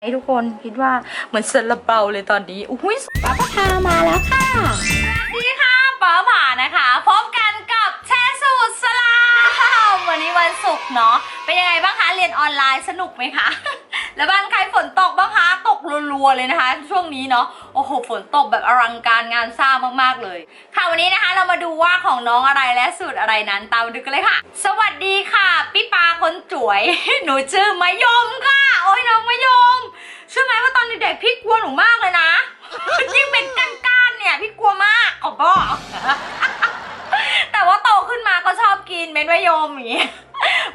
ให้ทุกคนคิดว่าเหมือนซาลาเปาเลยตอนนี้อุ้ยป้าพามาแล้วค่ะสวัสดีค่ะป้าผ่านะคะพบกันกับแช่สูตรสลามวันนี้วันศุกร์เนาะเป็นยังไงบ้างคะเรียนออนไลน์สนุกไหมคะ แล้วบ้านใครฝนตกบ้างคะตกรัวๆเลยนะคะ ช่วงนี้เนาะโอ้โหฝนตกแบบอลังการงานสร้างมากๆเลย ค่ะวันนี้นะคะเรามาดูว่าของน้องอะไรและสูตรอะไรนั้นตามมาดูกันเลยค่ะ สวัสดีค่ะพี่ปาคนจวย หนูชื่อมะยมค่ะ โอ้ยน้องมะยม เชื่อไหมว่าตอนเด็กๆพี่กลัวหนูมากเลยนะ ยิ่งเป็นก้านๆเนี่ยพี่กลัวมากขอบอกแต่ว่าโตขึ้นมาก็ชอบกินเม็ดมะยมอย่างนี้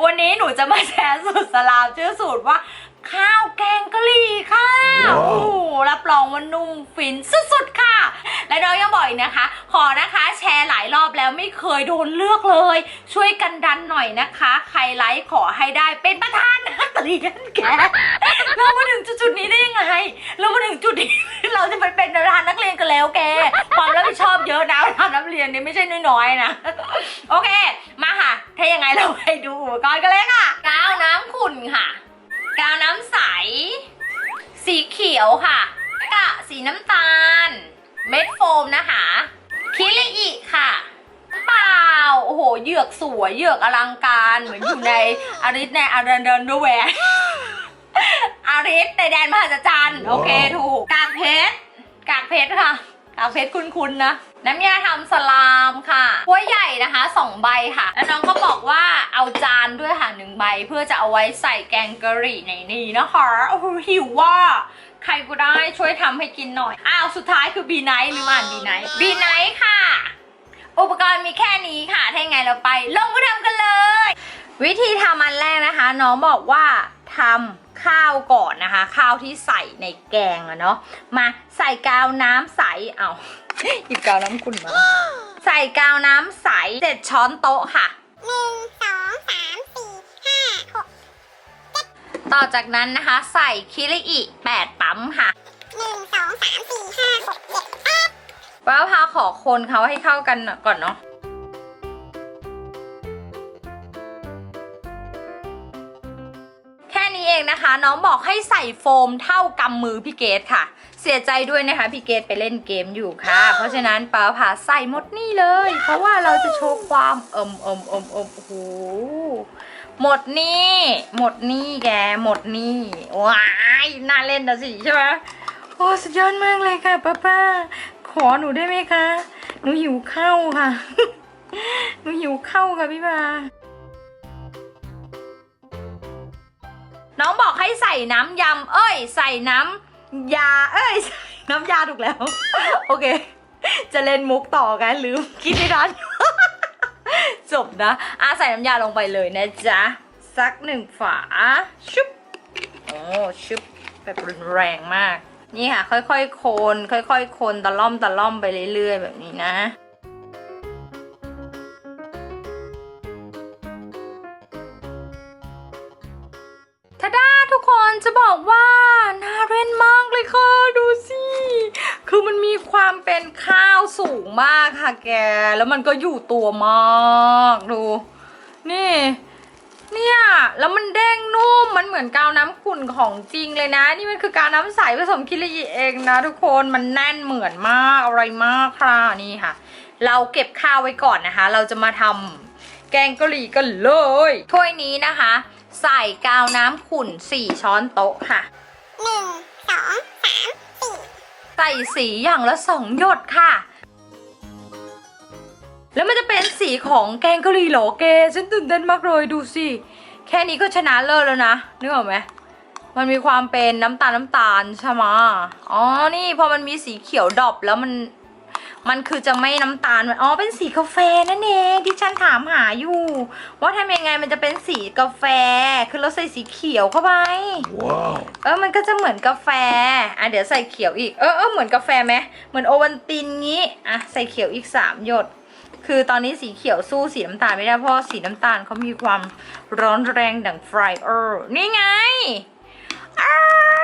วันนี้หนูจะมาแชร์สูตรสลามชื่อสูตรว่า ข้าวแกงกะหรี่ค่ะ wow. รองว่านุ่มฟินสุดๆค่ะ และน้องยังบอกอีกนะคะ ขอนะคะแชร์หลายรอบแล้วไม่เคยโดนเลือกเลย ช่วยกันดันหน่อยนะคะ ใครไลค์ขอให้ได้เป็นประธานนักเรียนแกเรามาถึงจุดๆนี้ได้ยังไง เรามาถึงจุดนี้เราจะไปเป็นประธานนักเรียนกันแล้วแกความรับผิดชอบเยอะนะประธานนักเรียนนี่ไม่ใช่น้อยๆนะโอเค มาค่ะถ้ายังไงเราไปดูอุปกรณ์กันเลยค่ะกาวน้ำขุ่นค่ะกาวน้ำใส สีเขียวค่ะ สีน้ำตาล เม็ดโฟมนะคะคิริอิค่ะเปล่าโอ้โหเหยือกสวยเหยือกอลังการเหมือนอยู่ในอาริสในอารันเดนดแวร์อาริสในแดนมหัศจรรย์โอเคถูกกากเพชรกากเพชรค่ะกากเพชรคุ้นๆนะน้ำยาทำสลามค่ะถ้วยใหญ่นะคะสองใบค่ะ แล้วน้องก็บอกว่าเอาจานด้วยค่ะหนึ่งใบ เพื่อจะเอาไว้ใส่แกงกะหรี่ในนี้นะคะโอ้โหหิวว่า ใครก็ได้ช่วยทำให้กินหน่อย อ้าว สุดท้ายคือบีไนท์หรืออ่านบีไนท์บีไนท์ค่ะ อุปกรณ์มีแค่นี้ค่ะ ถ้ายังไงเราไป ลงมือทำกันเลย วิธีทำอันแรกนะคะ น้องบอกว่าทำข้าวก่อนนะคะ ข้าวที่ใส่ในแกงอะเนาะมาใส่กาวน้ำใสเอาหยิบกาวน้ำขุ่นมา ใส่กาวน้ำใสเจ็ดช้อนโต๊ะค่ะหนึ่งสอง ต่อจากนั้นนะคะ ใส่คิริอิแปดปั๊มค่ะหนึ่งสองสามสี่ห้าหกเจ็ดแปดป้าพาขอคนเขาให้เข้ากันก่อนเนาะแค่นี้เองนะคะ น้องบอกให้ใส่โฟมเท่ากำมือพี่เกดค่ะ เสียใจด้วยนะคะพี่เกดไปเล่นเกมอยู่ค่ะ เพราะฉะนั้นป้าพาใส่หมดนี่เลย เพราะว่าเราจะโชว์ความเอิมเอิมเอิมเอิมโอ้โห หมดนี่หมดนี่แกหมดนี่ว้ายน่าเล่นนะสิใช่ไหมโอ้สุดยอดมากเลยค่ะป้าป้าขอหนูได้ไหมคะ หนูหิวข้าวค่ะ หนูหิวข้าวค่ะพี่ปาน้องบอกให้ใส่น้ำยำ เอ้ย ใส่น้ำยา เอ้ยใส่น้ำยาถูกแล้ว โอเค จะเล่นมุกต่อกันลืมคิดไม่ทัน จบนะอะใส่น้ำยาลงไปเลยนะจ๊ะสักหนึ่งฝาชุบโอ้ชุบแบบรุนแรงมาก นี่ค่ะ ค่อยๆโคนค่อยๆโคนตะล่อมตะล่อมไปเรื่อย ๆ แบบนี้นะทาดาทุกคนจะบอกว่าน่าเล่นมากเลยค่ะดู คือมันมีความเป็นข้าวสูงมากค่ะแก แล้วมันก็อยู่ตัวมากดู นี่ เนี่ย แล้วมันเด้งนุ่ม มันเหมือนกาวน้ำขุ่นของจริงเลยนะ นี่มันคือกาวน้ำใสผสมคิริอิเองนะทุกคน มันแน่นเหมือนมาก อะไรมากค่ะ นี่ค่ะ เราเก็บข้าวไว้ก่อนนะคะ เราจะมาทำแกงกะหรี่กันเลย ถ้วยนี้นะคะ ใส่กาวน้ำขุ่น 4 ช้อนโต๊ะค่ะหนึ่งสองสามสี่ ใส่สีอย่างละสองหยดค่ะ แล้วมันจะเป็นสีของแกงกะหรี่เหรอเกฉันตื่นเต้นมากเลยดูสิ แค่นี้ก็ชนะเลิศแล้วนะนึกออกไหมมันมีความเป็นน้ำตาลน้ำตาลใช่ไหมอ๋อ นี่พอมันมีสีเขียวดอบแล้วมัน มันคือจะไม่น้ำตาลมันอ๋อเป็นสีกาแฟนั่นเองที่ฉันถามหาอยู่ ว่าทำยังไงมันจะเป็นสีกาแฟ คือเราใส่สีเขียวเข้าไป Wow. เออมันก็จะเหมือนกาแฟอะเดี๋ยวใส่เขียวอีกเออเออเหมือนกาแฟไหมเหมือนโอวัลตินงี้อะใส่เขียวอีกสามหยดคือตอนนี้สีเขียวสู้สีน้ำตาลไม่ได้เพราะสีน้ำตาลเขามีความร้อนแรงดังไฟเออร์นี่ไง อ้า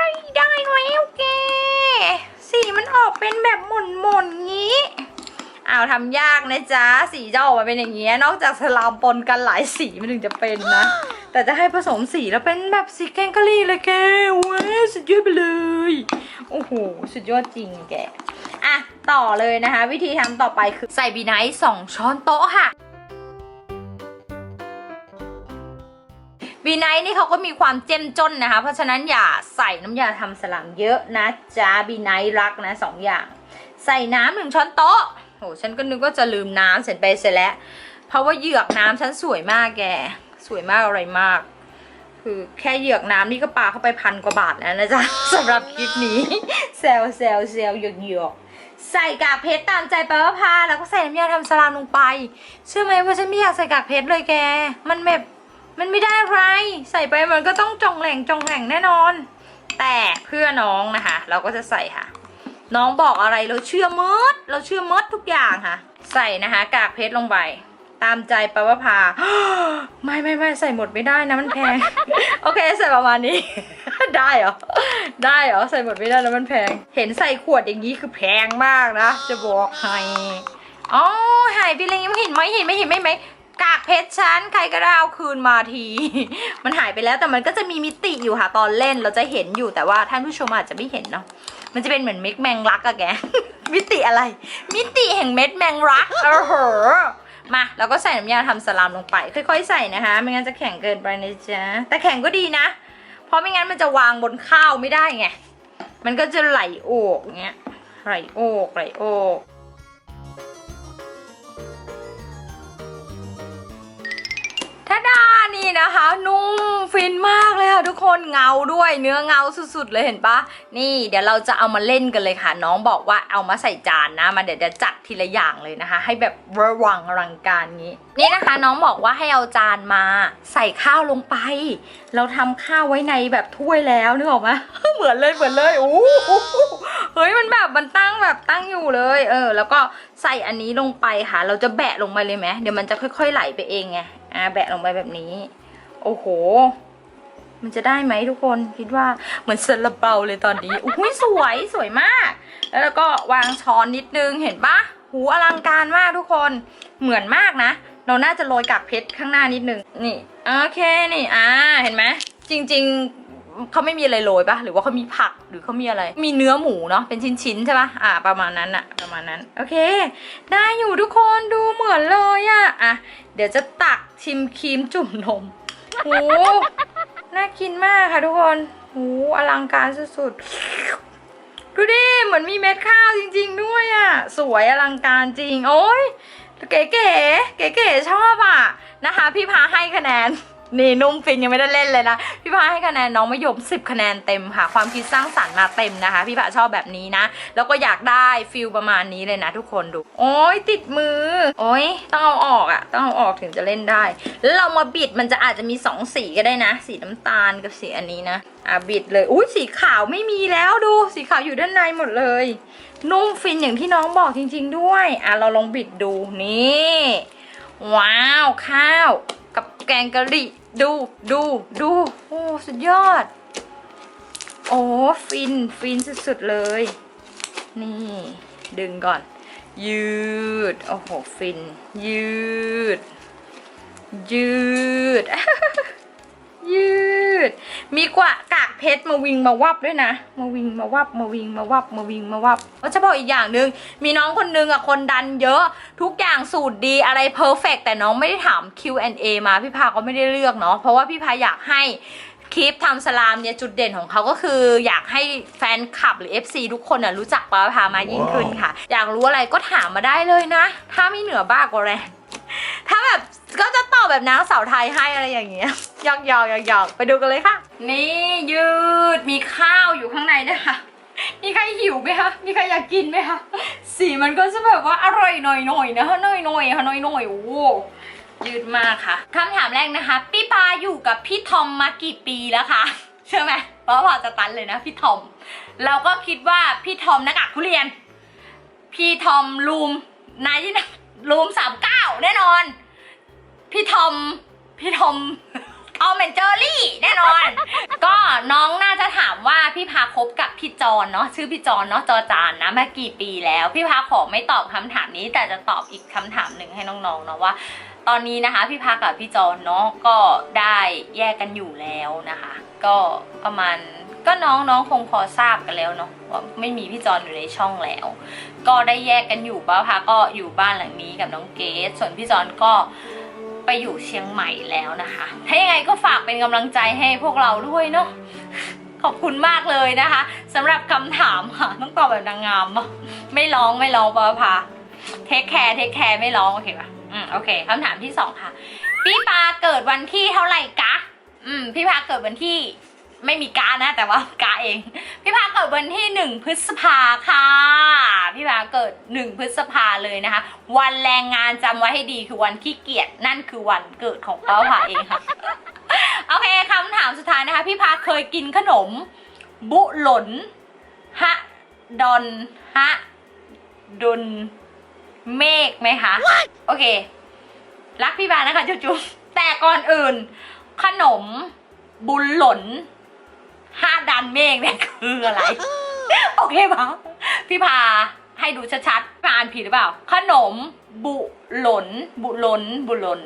ยได้แล้วแกสีมันออกเป็นแบบหม่นหม่นๆงี้เอาทำยากนะจ๊ะ สีจะออกมาเป็นอย่างเงี้ย นอกจากสลามปนกันหลายสีมันถึงจะเป็นนะ แต่จะให้ผสมสีแล้วเป็นแบบสีแกงกะหรี่เลยแกว้าสุดยอดไปเลย โอ้โห สุดยอดจริงแก อะ ต่อเลยนะคะ วิธีทำต่อไปคือใส่บีไนท์สองช้อนโต๊ะค่ะ บีไนท์นี่เขาก็มีความเจ้มจนนะคะ เพราะฉะนั้นอย่าใส่น้ำยาทำสลัมเยอะนะจ๊ะบีไนท์รักนะสองอย่าง ใส่น้ำหนึ่งช้อนโต๊ะโหฉันก็นึกว่าจะลืมน้ำเสร็จไปเสร็จแล้ว เพราะว่าเหยือกน้ำฉันสวยมากแก สวยมากอะไรมาก คือแค่เหยือกน้ำนี่ก็ปาเข้าไปพันกว่าบาทแล้วนะจ๊ะสำหรับคลิปนี้เซลเซลเซลเหยือกหยือกใส่กากเพชรตามใจแปลว่าพาแล้วก็ใส่น้ำยาทำสลามลงไป เชื่อไหมว่าฉันไม่อยากใส่กากเพชรเลยแก มันแบบ มันไม่ได้อะไร ใส่ไปมันก็ต้องจองแหล่งจองแหล่งแน่นอน แต่เพื่อน้องนะคะ เราก็จะใส่ค่ะ น้องบอกอะไรเราเชื่อมด เราเชื่อมดทุกอย่างค่ะ ใส่นะคะ กากเพชรลงไปตามใจปะวะพาไม่ไม่ไม่ใส่หมดไม่ได้นะมันแพง โอเคใส่ประมาณนี้ ได้เหรอ ได้เหรอ ใส่หมดไม่ได้แล้วมันแพง เห็นใส่ขวดอย่างนี้คือแพงมากนะ จะบอกให้อ๋อหายไปเลยยังเห็นไหมเห็นไหมเห็นไหมเห็นไหม กากเพชรฉันใครก็ได้เอาคืนมาที มันหายไปแล้วแต่มันก็จะมีมิติอยู่ค่ะตอนเล่นเราจะเห็นอยู่แต่ว่าท่านผู้ชมอาจจะไม่เห็นเนาะมันจะเป็นเหมือนเม็ดแมงลักอะแก มิติอะไร มิติแห่งเม็ดแมงลักเออเหอมาแล้วก็ใส่น้ำยาทำสลามลงไป ค่อยๆ ใส่นะคะ ไม่งั้นจะแข็งเกินไปนะจ๊ะแต่แข็งก็ดีนะ เพราะไม่งั้นมันจะวางบนข้าวไม่ได้ไงมันก็จะไหลโอกเงี้ยไหลโอกไหลโอก ดานี่นะคะ นุ่มฟินมากเลยค่ะทุกคนเงาด้วยเนื้อเงาสุดๆเลยเห็นปะนี่เดี๋ยวเราจะเอามาเล่นกันเลยค่ะ น้องบอกว่าเอามาใส่จานนะมาเดี๋ยวจะจัดทีละอย่างเลยนะคะ ให้แบบระวังอลังการงี้ นี่นะคะ น้องบอกว่าให้เอาจานมาใส่ข้าวลงไป เราทำข้าวไว้ในแบบถ้วยแล้วนึกออกไหมเหมือนเลยเหมือนเลยโอ้โหเฮ้ยมันแบบมันตั้งแบบตั้งอยู่เลย เออ แล้วก็ใส่อันนี้ลงไปค่ะ เราจะแบะลงไปเลยไหมเดี๋ยวมันจะค่อย ๆไหลไปเองไง อ่าแบะลงไปแบบนี้ โอ้โห มันจะได้ไหมทุกคนคิดว่าเหมือนซาลาเปาเลยตอนนี้อุ้ยสวยสวยมาก แล้วเราก็วางช้อนนิดนึงเห็นปะหูอลังการมากทุกคนเหมือนมากนะ เราน่าจะโรยกากเพชรข้างหน้านิดนึงนี่โอเคนี่อ่าเห็นไหมจริง ๆ เขาไม่มีอะไรโรยปะหรือว่าเขามีผักหรือเขามีอะไร มีเนื้อหมูเนาะเป็นชิ้นๆใช่ปะอ่า ประมาณนั้นอะประมาณนั้นโอเค ได้อยู่ทุกคนดูเหมือนเลยอะอะเดี๋ยวจะตักชิมครีมจุ่มนมโอ้น่ากินมากค่ะทุกคนหูอลังการสุดๆดูดิเหมือนมีเม็ดข้าวจริง ๆ ด้วยอะ่ะสวยอลังการจริง โอ้ยเก๋ๆเก๋ๆชอบอะนะคะ พี่พาให้คะแนน นี่นุ่มฟินยังไม่ได้เล่นเลยนะ พี่พาให้คะแนนน้องมะยม 10 คะแนนเต็มค่ะ ความคิดสร้างสรรค์มาเต็มนะคะ พี่พาชอบแบบนี้นะ แล้วก็อยากได้ฟิลประมาณนี้เลยนะทุกคนดู โอ้ยติดมือ โอ้ยต้องเอาออกอะ่ะ ต้องเอาออกถึงจะเล่นได้ แล้วเรามาบิดมันจะอาจจะมีสองสีก็ได้นะ สีน้ำตาลกับสีอันนี้นะ อะบิดเลยอุ้ยสีขาวไม่มีแล้วดู สีขาวอยู่ด้านในหมดเลย นุ่มฟินอย่างที่น้องบอกจริง ๆ ด้วย อะเราลองบิดดูนี่ ว้าวข้าวกับแกงกะหรี่ ดูดูดูโอ้สุดยอด โอ้ฟินฟินสุดๆเลย นี่ ดึงก่อน ยืด โอ้โห ฟิน ยืด ยืด ยืด มีกว่ากากเพชรมาวิงมาวับด้วยนะ มาวิงมาวับมาวิงมาวับมาวิงมาวับก็จะบอกอีกอย่างหนึ่งมีน้องคนนึงอะคนดันเยอะทุกอย่างสูตรดีอะไรเพอร์เฟกแต่น้องไม่ได้ถาม Q&A มาพี่พาก็ไม่ได้เลือกเนาะเพราะว่าพี่พาอยากให้คลิปทำสลามเนี่ยจุดเด่นของเขาก็คืออยากให้แฟนคลับหรือ FC ทุกคนน่ะรู้จักปาพามายิ่งขึ้นค่ะ อยากรู้อะไรก็ถามมาได้เลยนะ ถ้าไม่เหนือบ้ากว่าแรง ถ้าแบบก็จะตอบแบบนางสาวไทยให้อะไรอย่างเงี้ยหยอกหยอกหยอกหยอกไปดูกันเลยค่ะ นี่ยืดมีข้าวอยู่ข้างในด้วยค่ะ มีใครหิวไหมคะ มีใครอยากกินไหมคะ สีมันก็จะแบบว่าอร่อยหน่อยหน่อยๆนะคะหน่อยหน่อยๆค่ะหน่อยหน่อยๆโอ้โหยืดมากค่ะคำถามแรกนะคะ พี่ปาอยู่กับพี่ทอมมากี่ปีแล้วคะใช่ไหมเพราะว่าจะตันเลยนะพี่ทอมเราก็คิดว่าพี่ทอมนักากทุเรียน พี่ทอมลูมนายที่นะลูมสามเก น่นอน พี่ทอม พี่ทอมทอมแอนเจอรี่แน่นอน ก็น้องน่าจะถามว่าพี่พาคบกับพี่จอนเนาะชื่อพี่จอนเนาะจอจานนะมากี่ปีแล้ว พี่พาขอไม่ตอบคำถามนี้ แต่จะตอบอีกคำถามหนึ่งให้น้องๆเนาะว่า ตอนนี้นะคะพี่พักกับพี่จอนเนาะก็ได้แยกกันอยู่แล้วนะคะ ก็ประมาณ ก็น้องน้องคงพอทราบกันแล้วเนาะว่าไม่มีพี่จอนอยู่ในช่องแล้ว ก็ได้แยกกันอยู่ป้าพาก็อยู่บ้านหลังนี้กับน้องเกดส่วนพี่จอนก็ไปอยู่เชียงใหม่แล้วนะคะ ถ้ายังไงก็ฝากเป็นกำลังใจให้พวกเราด้วยเนาะขอบคุณมากเลยนะคะสำหรับคำถามค่ะต้องตอบแบบนางงามปะไม่ร้องไม่ร้องป้าพาเทคแคร์เทคแคร์ไม่ร้องโอเคปะอืมโอเคคำถามที่สองค่ะ พี่ปาเกิดวันที่เท่าไหร่กะ อืม พี่พาเกิดวันที่ ไม่มีกานะ แต่ว่ากาเอง พี่พาเกิดวันที่หนึ่งพฤษภาค่ะ พี่พาเกิดหนึ่งพฤษภาเลยนะคะ วันแรงงานจำไว้ให้ดีคือวันขี้เกียจนั่นคือวันเกิดของป้าผาเองค่ะโอเคคำถามสุดท้ายนะคะ พี่พาเคยกินขนม บุหลนฮะดอนฮะดุนเมฆไหมคะโอเค รักพี่บานะคะจุ๊บๆแต่ก่อนอื่น ขนมบุญหล่น ห้าดันเมฆเนี่ยคืออะไร โอเคปะพี่พาให้ดูชัดๆพาอ่านผิดหรือเปล่า ขนมบุหลน บุหลน บุหลน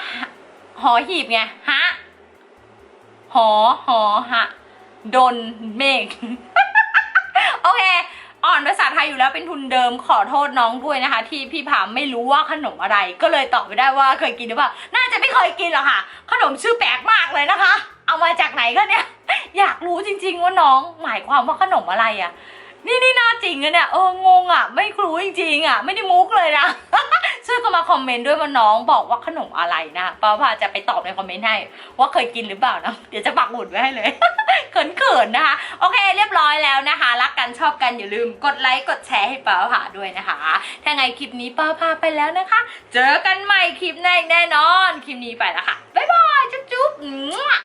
ฮะหอหีบไง ฮะ หอ หอ ฮะ ดนเมฆ โอเค อ่อนภาษาไทยอยู่แล้วเป็นทุนเดิม ขอโทษน้องด้วยนะคะ ที่พี่ผามไม่รู้ว่าขนมอะไร ก็เลยตอบไม่ได้ว่าเคยกินหรือเปล่า น่าจะไม่เคยกินหรอกค่ะ ขนมชื่อแปลกมากเลยนะคะ เอามาจากไหนกันเนี่ย อยากรู้จริง ๆ ว่าน้องหมายความว่าขนมอะไรอะ่ะ นี่นี่น่าจริงอะเนี่ยเอองงอะ่ะ ไม่รู้จริงๆอะ่ะ ไม่ได้มุกเลยนะช่วยเข้ามาคอมเมนต์ด้วยว่าน้องบอกว่าขนมอะไรนะป้าพาจะไปตอบในคอมเมนต์ให้ ว่าเคยกินหรือเปล่านะเดี๋ยวจะปักหมุดไว้ให้เลยเขินๆนะคะ โอเคเรียบร้อยแล้วนะคะ รักกันชอบกันอย่าลืมกดไลค์กดแชร์ให้ป้าผ่าด้วยนะคะถ้าไงคลิปนี้ป้าพาไปแล้วนะคะ เจอกันใหม่คลิปหน้าอีกแน่นอน คลิปนี้ไปแล้วค่ะบ๊ายบายจุ๊บๆ